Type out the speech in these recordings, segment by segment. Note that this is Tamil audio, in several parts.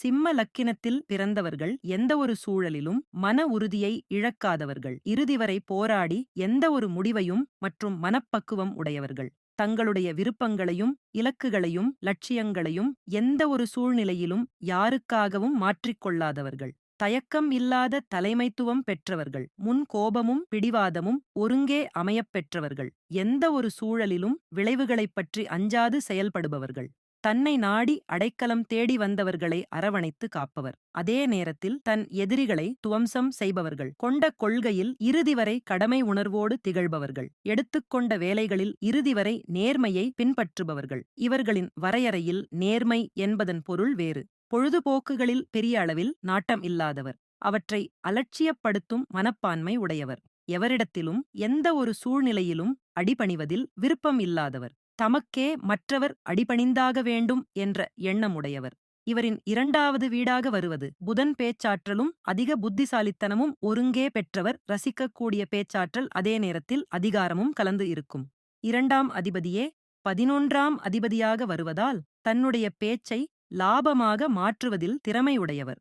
சிம்ம லக்கினத்தில் பிறந்தவர்கள் எந்த ஒரு சூழலிலும் மன உறுதியை இழக்காதவர்கள். இறுதி வரை போராடி எந்த ஒரு முடிவையும் மற்றும் மனப்பக்குவம் உடையவர்கள். தங்களுடைய விருப்பங்களையும் இலக்குகளையும் லட்சியங்களையும் எந்த ஒரு சூழ்நிலையிலும் யாருக்காகவும் மாற்றிக்கொள்ளாதவர்கள். தயக்கம் இல்லாத தலைமைத்துவம் பெற்றவர்கள். முன் கோபமும் பிடிவாதமும் ஒருங்கே அமையப் பெற்றவர்கள். எந்த ஒரு சூழலிலும் விளைவுகளைப் பற்றி அஞ்சாது செயல்படுபவர்கள். தன்னை நாடி அடைக்கலம் தேடி வந்தவர்களை அரவணைத்து காப்பவர். அதே நேரத்தில் தன் எதிரிகளை துவம்சம் செய்பவர்கள். கொண்ட கொள்கையில் இறுதி வரை கடமை உணர்வோடு திகழ்பவர்கள். எடுத்துக்கொண்ட வேலைகளில் இறுதி வரை நேர்மையை பின்பற்றுபவர்கள். இவர்களின் வரையறையில் நேர்மை என்பதன் பொருள் வேறு. பொழுதுபோக்குகளில் பெரிய அளவில் நாட்டம் இல்லாதவர். அவற்றை அலட்சியப்படுத்தும் மனப்பான்மை உடையவர். எவரிடத்திலும் எந்த ஒரு சூழ்நிலையிலும் அடிபணிவதில் விருப்பம் இல்லாதவர். தமக்கே மற்றவர் அடிபணிந்தாக வேண்டும் என்ற எண்ணமுடையவர். இவரின் இரண்டாவது வீடாக வருவது. புதன் பேச்சாற்றலும் அதிக புத்திசாலித்தனமும் ஒருங்கே பெற்றவர். ரசிக்கக்கூடிய பேச்சாற்றல் அதே நேரத்தில் அதிகாரமும் கலந்து இருக்கும். இரண்டாம் அதிபதியே பதினொன்றாம் அதிபதியாக வருவதால் தன்னுடைய பேச்சை லாபமாக மாற்றுவதில் திறமையுடையவர்.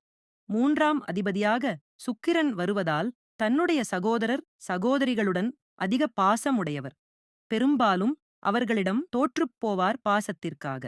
மூன்றாம் அதிபதியாக சுக்கிரன் வருவதால் தன்னுடைய சகோதரர் சகோதரிகளுடன் அதிக பாசமுடையவர். பெரும்பாலும் அவர்களிடம் தோற்றுப்போவார் பாசத்திற்காக.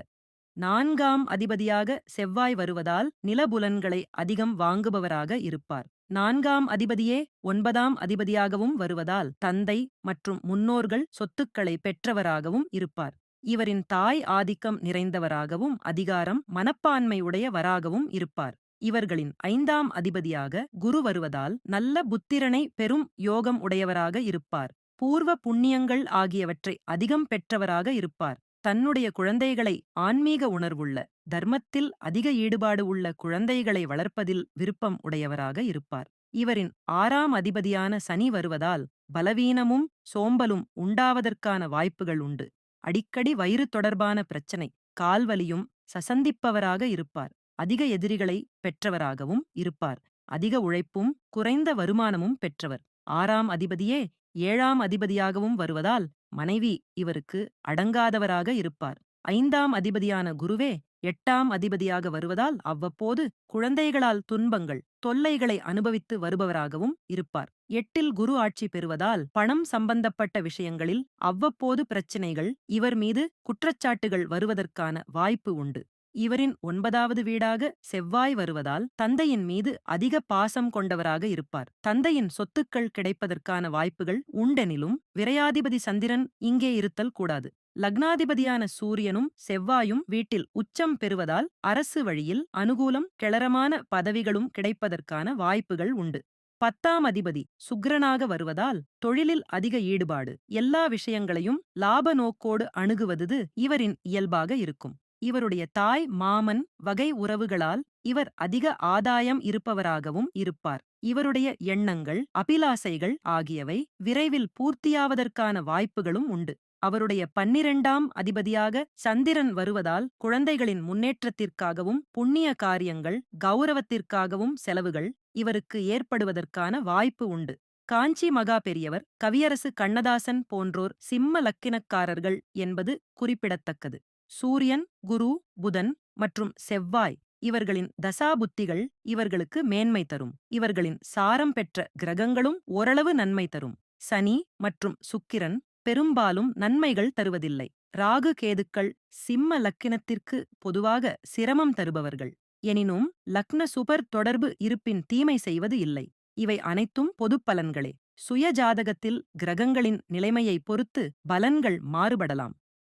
நான்காம் அதிபதியாக செவ்வாய் வருவதால் நிலபுலன்களை அதிகம் வாங்குபவராக இருப்பார். நான்காம் அதிபதியே ஒன்பதாம் அதிபதியாகவும் வருவதால் தந்தை மற்றும் முன்னோர்கள் சொத்துக்களை பெற்றவராகவும் இருப்பார். இவரின் தாய் ஆதிக்கம் நிறைந்தவராகவும் அதிகாரம் மனப்பான்மை உடையவராகவும் இருப்பார். இவர்களின் ஐந்தாம் அதிபதியாக குரு வருவதால் நல்ல புத்திரனை பெரும் யோகம் உடையவராக இருப்பார். பூர்வ புண்ணியங்கள் ஆகியவற்றை அதிகம் பெற்றவராக இருப்பார். தன்னுடைய குழந்தைகளை ஆன்மீக உணர்வுள்ள தர்மத்தில் அதிக ஈடுபாடு உள்ள குழந்தைகளை வளர்ப்பதில் விருப்பம் உடையவராக இருப்பார். இவரின் ஆறாம் அதிபதியான சனி வருவதால் பலவீனமும் சோம்பலும் உண்டாவதற்கான வாய்ப்புகள் உண்டு. அடிக்கடி வயிறு தொடர்பான பிரச்சனை கால்வலியும் சசந்திப்பவராக இருப்பார். அதிக எதிரிகளை பெற்றவராகவும் இருப்பார். அதிக உழைப்பும் குறைந்த வருமானமும் பெற்றவர். ஆறாம் அதிபதியே ஏழாம் அதிபதியாகவும் வருவதால் மனைவி இவருக்கு அடங்காதவராக இருப்பார். ஐந்தாம் அதிபதியான குருவே எட்டாம் அதிபதியாக வருவதால் அவ்வப்போது குழந்தைகளால் துன்பங்கள் தொல்லைகளை அனுபவித்து வருபவராகவும் இருப்பார். எட்டில் குரு ஆட்சி பெறுவதால் பணம் சம்பந்தப்பட்ட விஷயங்களில் அவ்வப்போது பிரச்சினைகள் இவர் மீது குற்றச்சாட்டுகள் வருவதற்கான வாய்ப்பு உண்டு. இவரின் ஒன்பதாவது வீடாக செவ்வாய் வருவதால் தந்தையின் மீது அதிக பாசம் கொண்டவராக இருப்பார். தந்தையின் சொத்துக்கள் கிடைப்பதற்கான வாய்ப்புகள் உண்டெனிலும் விரையாதிபதி சந்திரன் இங்கே இருத்தல் கூடாது. லக்னாதிபதியான சூரியனும் செவ்வாயும் வீட்டில் உச்சம் பெறுவதால் அரசு வழியில் அனுகூலம் கிளறமான பதவிகளும் கிடைப்பதற்கான வாய்ப்புகள் உண்டு. பத்தாம் அதிபதி சுக்ரனாக வருவதால் தொழிலில் அதிக ஈடுபாடு. எல்லா விஷயங்களையும் லாப நோக்கோடு அணுகுவது இவரின் இயல்பாக இருக்கும். இவருடைய தாய் மாமன் வகை உறவுகளால் இவர் அதிக ஆதாயம் இருப்பவராகவும் இருப்பார். இவருடைய எண்ணங்கள் அபிலாசைகள் ஆகியவை விரைவில் பூர்த்தியாவதற்கான வாய்ப்புகளும் உண்டு. அவருடைய பன்னிரண்டாம் அதிபதியாக சந்திரன் வருவதால் குழந்தைகளின் முன்னேற்றத்திற்காகவும் புண்ணிய காரியங்கள் கௌரவத்திற்காகவும் செலவுகள் இவருக்கு ஏற்படுவதற்கான வாய்ப்பு உண்டு. காஞ்சி மகா பெரியவர் கவியரசு கண்ணதாசன் போன்றோர் சிம்ம லக்கினக்காரர்கள் என்பது குறிப்பிடத்தக்கது. சூரியன் குரு புதன் மற்றும் செவ்வாய் இவர்களின் தசாபுத்திகள் இவர்களுக்கு மேன்மை தரும். இவர்களின் சாரம் பெற்ற கிரகங்களும் ஓரளவு நன்மை தரும். சனி மற்றும் சுக்கிரன் பெரும்பாலும் நன்மைகள் தருவதில்லை. ராகு கேதுக்கள் சிம்ம லக்கினத்திற்கு பொதுவாக சிரமம் தருபவர்கள். எனினும் லக்ன சுபர் தொடர்பு இருப்பின் தீமை செய்வது இல்லை. இவை அனைத்தும் பொதுப்பலன்களே சுயஜாதகத்தில் கிரகங்களின் நிலைமையை பொறுத்து பலன்கள் மாறுபடலாம்.